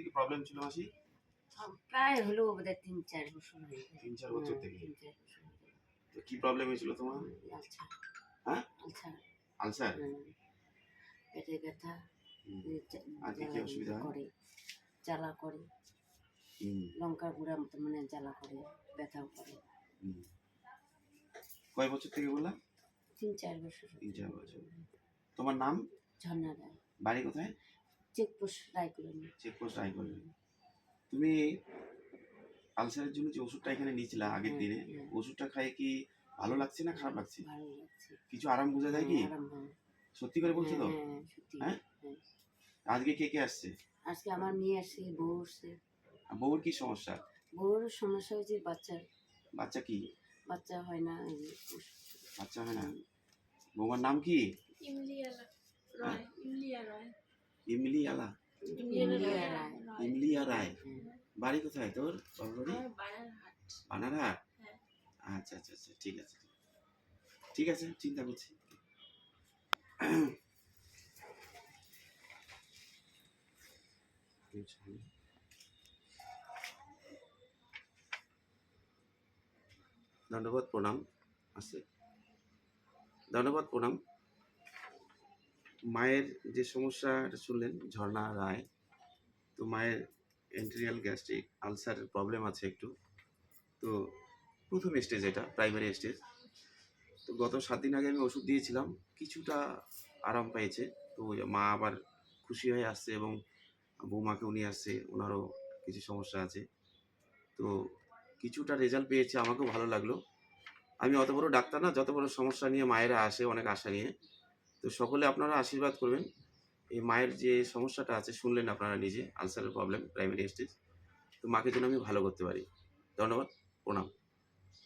থেকে প্রবলেম ছিল মাসি? প্রায় হলো বোধহয় তিন চার বছর হয়ে গেছে। তিন চার বছর থেকে? চার বছর তো কি প্রবলেম হয়েছিল তোমার? হ্যাঁ? আলসার। পেটে ব্যথা আর কি অসুবিধা করে জ্বালা করে। লঙ্কা গুঁড়া মতো মানে জ্বালা করে ব্যথাও করে। কয় বছর থেকে বললাম তিন চার বছর। তিন চার বছর। তোমার নাম? ঝর্ণা রায়। বাড়ি কোথায়? Checkpost Roy colony checkpost try করবে তুমি আলসারের জন্য যে ওষুধটা এখানে নিয়েছিলা আগের দিনে ওষুধটা খাই কি ভালো লাগছে না খারাপ লাগছে? কিছু আরাম বোঝা যায় কি? হ্যাঁ, হয়। সত্যি করে বলছো তো? হ্যাঁ, হ্যাঁ, হ্যাঁ? হ্যাঁ। আজকে কে কে আসছে? আজকে আমার মেয়ে আসছে বউ আসছে। আর বউর কি সমস্যা? বউর সমস্যা হয়েছে বাচ্চার। বাচ্চা কি? বাচ্চা হয় না বাচ্চা হয় না। বৌমার নাম কি? ইমলিয়া রয় ইমলিয়া রয়। ইমলি আলা ইন্ডিয়া রায়। ইমলিয়া রায়। বাড়ি কোথায় তোর? বাবার বানারহাট। বানারহাট? হ্যাঁ। আচ্ছা আচ্ছা আচ্ছা ঠিক আছে। ঠিক আছে চিন্তা করছি। ধন্যবাদ প্রণাম। আছে। ধন্যবাদ প্রণাম। মায়ের যে সমস্যা এটা শুনলেন, ঝর্ণা, রায়, তো মায়ের এন্ট্রিয়াল গ্যাস্ট্রিক আলসারের প্রবলেম আছে একটু। তো প্রথম স্টেজ এটা প্রাইমারি স্টেজ তো গত সাত দিন আগে আমি ওষুধ দিয়েছিলাম, কিছুটা আরাম পেয়েছে। তো মা আবার খুশি হয়ে আসছে এবং বৌমাকেও উনি আসছে, ওনারও কিছু সমস্যা আছে। তো কিছুটা রেজাল্ট পেয়েছে, আমাকেও ভালো লাগল। আমি অত বড় ডাক্তার না, যত বড় সমস্যা নিয়ে মায়েরা আসে, অনেক আশা নিয়ে তো সকলে আপনারা আশীর্বাদ করবেন। এই মায়ের যে সমস্যাটা আছে, শুনলেন আপনারা নিজে, আলসারের প্রবলেম প্রাইমারি স্টেজ তো মাকে যেন আমি ভালো করতে পারি। ধন্যবাদ, প্রণাম।